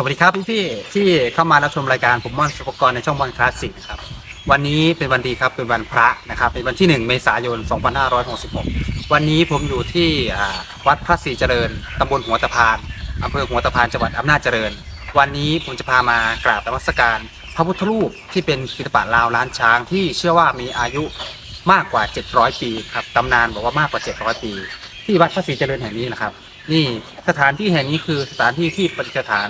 สวัสดีครับพี่ๆที่เข้ามารับชมรายการผมม่อนสุปกรณ์ในช่องบอลคลาสสิกนะครับวันนี้เป็นวันดีครับเป็นวันพระนะครับเป็นวันที่ 1 เมษายน 2566 วันนี้ผมอยู่ที่วัดพระศรีเจริญตำบลหัวตะพานอำเภอหัวตะพานจังหวัดอำนาจเจริญ วันนี้ผมจะพามากราบนมัสการ พระพุทธรูปที่เป็นศิลปะลาวล้านช้างที่เชื่อว่ามีอายุมากกว่า 700 ปีครับตำนานบอกว่ามากกว่า 700 ปี ที่วัดพระศรีเจริญแห่งนี้นะครับ นี่สถานที่แห่งนี้คือสถานที่ที่ประดิษฐาน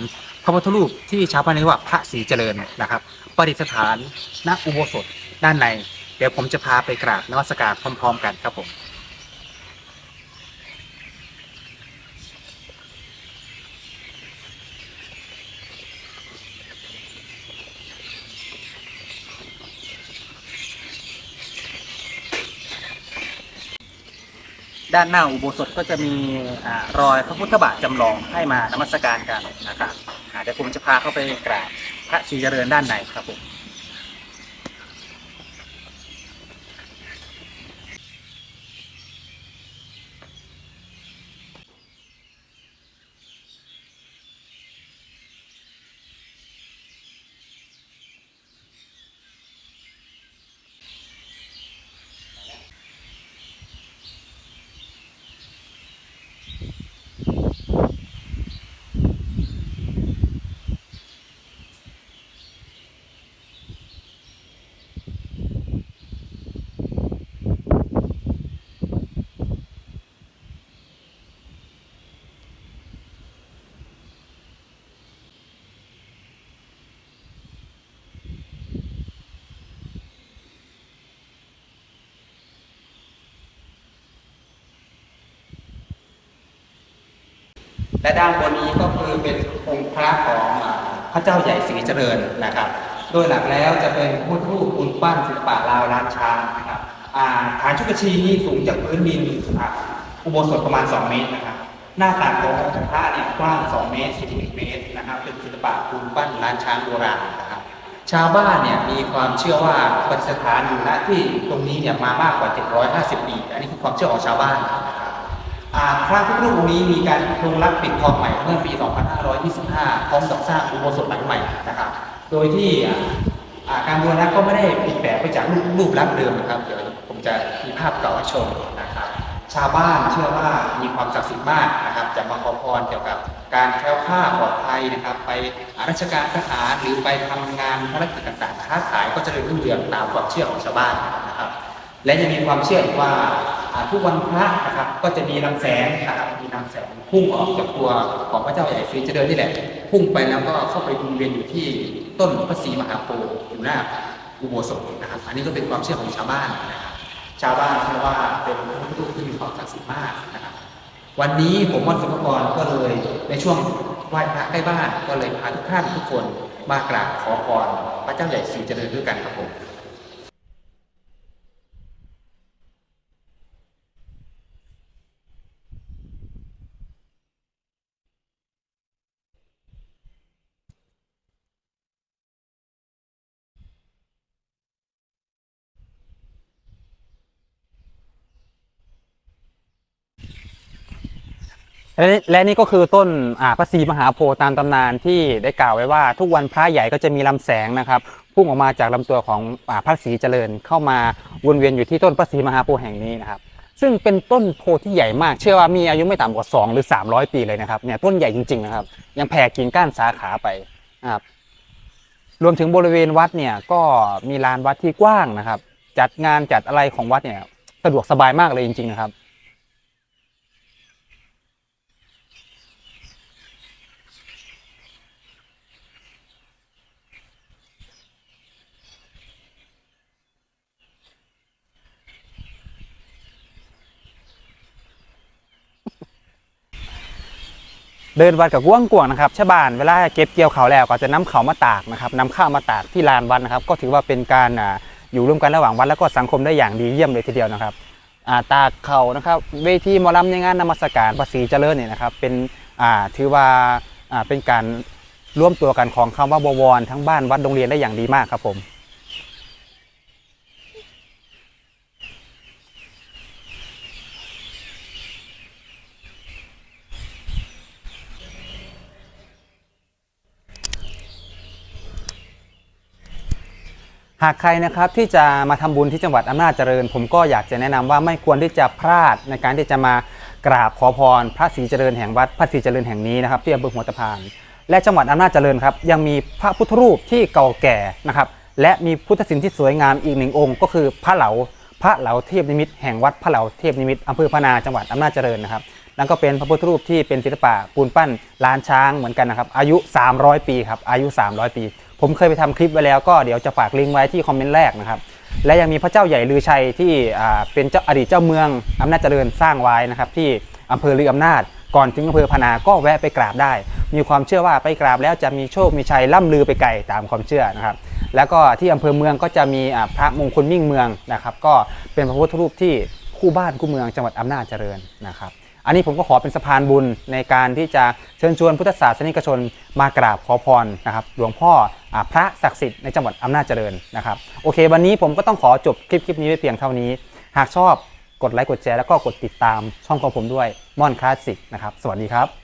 ระพุทธรูปที่ชาวบ้านเรียกว่าพระศรีเจริญนะครับ ประดิษฐานณอุโบสถด้านใน เดี๋ยวผมจะพาไปกราบนมัสการพร้อม ๆ กันครับผมด้านหน้าอุโบสถก็จะมีอรอยพระพุทธบาทจำลองให้มานมัสการกันนะครับ อ่าเดี๋ยวผมจะพาเข้าไปกราบพระศรีเจริญด้านในครับผม และด้านบนนี้ก็คือเป็นองค์พระของพระเจ้าใหญ่ศรีเจริญนะครับ โดยหลักแล้วจะเป็นพุทธรูปปูนปั้นศิลปะลาวล้านช้างนะครับฐานชุกชีนี้สูงจากพื้นดินอุโบสถประมาณ 2 เมตรนะครับ หน้าตักขององค์พระเนี่ยกว้าง 2 เมตร41เมตรนะครับ เป็นศิลปะปูนปั้นล้านช้างโบราณนะครับชาวบ้านเนี่ยมีความเชื่อว่าปฏิสถานอยู่ณที่ตรงนี้เนี่ยมามากกว่า 750 ปี อันนี้คือความเชื่อของชาวบ้านนะครับ พระพุทธรูปองนี้มีการลงรักปิดทองใหม่เมื่อปี 2525 พร้อมกับสร้างอุโบสถหลังใหม่นะครับ โดยที่การบูรณะก็ไม่ได้ผิดแปลกไปจากรูปรูปลักษณ์เดิมนะครับ เดี๋ยวผมจะมีภาพเก่าให้ชมนะครับ ชาวบ้านเชื่อว่ามีความศักดิ์สิทธิ์มากนะครับ จะมาขอพรเกี่ยวกับการแคล้วคลาดปลอดภัยนะครับ ไปราชการทหารหรือไปทำงานภารกิจต่างๆค้าขายก็จะเริญรุ่งเรืองตามความเชื่อของชาวบ้านนะครับ และยังมีความเชื่อว่า ทุกวันพระนะครับก็จะมีลำแสงนะครับมีลำแสงพุ่งออกจากตัวของพระเจ้าใหญ่ฟรีเจริญนี่แหละ พุ่งไปแล้วก็เข้าไปวนเวียนอยู่ที่ต้นพระศรีมหาโพธิ์อยู่หน้าอุโบสถนะครับ อันนี้ก็เป็นความเชื่อของชาวบ้านนะครับชาวบ้านเชื่อว่าเป็นพระพุทธรูปที่มีความศักดิ์สิทธิ์มากนะครับ วันนี้ผมวัดสมกรก็เลยในช่วงไหว้พระใกล้บ้านก็เลยพาทุกท่านทุกคนมากราบขอพรพระเจ้าใหญ่ศรีเจริญด้วยกันครับผม และนี่และนี่ก็คือต้นอ่าพระศรีมหาโพธิ์ตามตำนานที่ได้กล่าวไว้ว่า ทุกวันพระใหญ่ก็จะมีลำแสงนะครับพุ่งออกมาจากลำตัวของอ่าพระศรีเจริญเข้ามาวนเวียนอยู่ที่ต้นพระศรีมหาโพธิ์แห่งนี้นะครับ ซึ่งเป็นต้นโพธิ์ที่ใหญ่มาก เชื่อว่ามีอายุไม่ต่ำกว่า 2 หรือ 300 ปีเลยนะครับเนี่ยต้นใหญ่จริงๆนะครับ ยังแผ่กิ่งก้านสาขาไปนะครับรวมถึงบริเวณวัดเนี่ยก็มีลานวัดที่กว้างนะครับ จัดงานจัดอะไรของวัดเนี่ยสะดวกสบายมากเลยจริงๆนะครับ เดินวัดกับกว้างกวางนะครับชาวบ้านเวลาเก็บเกี่ยวเขาวแล้วก็จะนำเขาวมาตากนะครับนำข้าวมาตากที่ลานวัดนะครับ ก็ถือว่าเป็นการอยู่ร่วมกันระหว่างวัดแล้วก็สังคมได้อย่างดีเยี่ยมเลยทีเดียวนะครับาตากเขานะครับเวทีมอลำในงานนมัสการภาษีเจริญเนี่ยนะครับเป็นถือว่าเป็นการร่วมตัวกันของคำว่าบวรทั้งบ้านวัดโรงเรียนได้อย่างดีมากครับผม หากใครนะครับที่จะมาทำบุญที่จังหวัดอำนาจเจริญ ผมก็อยากจะแนะนำว่าไม่ควรที่จะพลาดในการที่จะมากราบขอพร พระศรีเจริญแห่งวัดพระศรีเจริญแห่งนี้นะครับที่อำเภอหัวตะพาน และจังหวัดอำนาจเจริญครับยังมีพระพุทธรูปที่เก่าแก่นะครับและมีพุทธศิลป์ที่สวยงามอีกหนึ่งองค์ ก็คือพระเหลาพระเหลาเทพนิมิตแห่งวัดพระเหลาเทพนิมิตอำเภอพนาจังหวัดอำนาจเจริญนะครับนั่นก็เป็นพระพุทธรูปที่เป็นศิลปะปูนปั้นล้านช้างเหมือนกันนะครับอายุ 300 ปีครับอายุ 300 ปี ผมเคยไปทำคลิปไว้แล้วก็เดี๋ยวจะฝากลิงก์ไว้ที่คอมเมนต์แรกนะครับและยังมีพระเจ้าใหญ่ลือชัยที่เป็นเจ้าอดีตเจ้าเมืองอำนาจเจริญสร้างไว้นะครับที่อำเภอลืออำนาจ ก่อนถึงอำเภอพนาก็แวะไปกราบได้ มีความเชื่อว่าไปกราบแล้วจะมีโชคมีชัยล่ำลือไปไกลตามความเชื่อนะครับแล้วก็ที่อำเภอเมืองก็จะมีพระมงคลมิ่งเมืองนะครับ ก็เป็นพระพุทธรูปที่คู่บ้านคู่เมืองจังหวัดอำนาจเจริญนะครับ อันนี้ผมก็ขอเป็นสะพานบุญในการที่จะเชิญชวนพุทธศาสนิกชนมากราบขอพรนะครับหลวงพ่ออพระศักดิ์สิทธิ์ในจังหวัดอำนาจเจริญนะครับโอเค วันนี้ผมก็ต้องขอจบคลิปคลิปนี้ไว้เพียงเท่านี้ หากชอบกดไลค์กดแชร์แล้วก็กดติดตามช่องของผมด้วยม่อนคลาสสิกนะครับสวัสดีครับ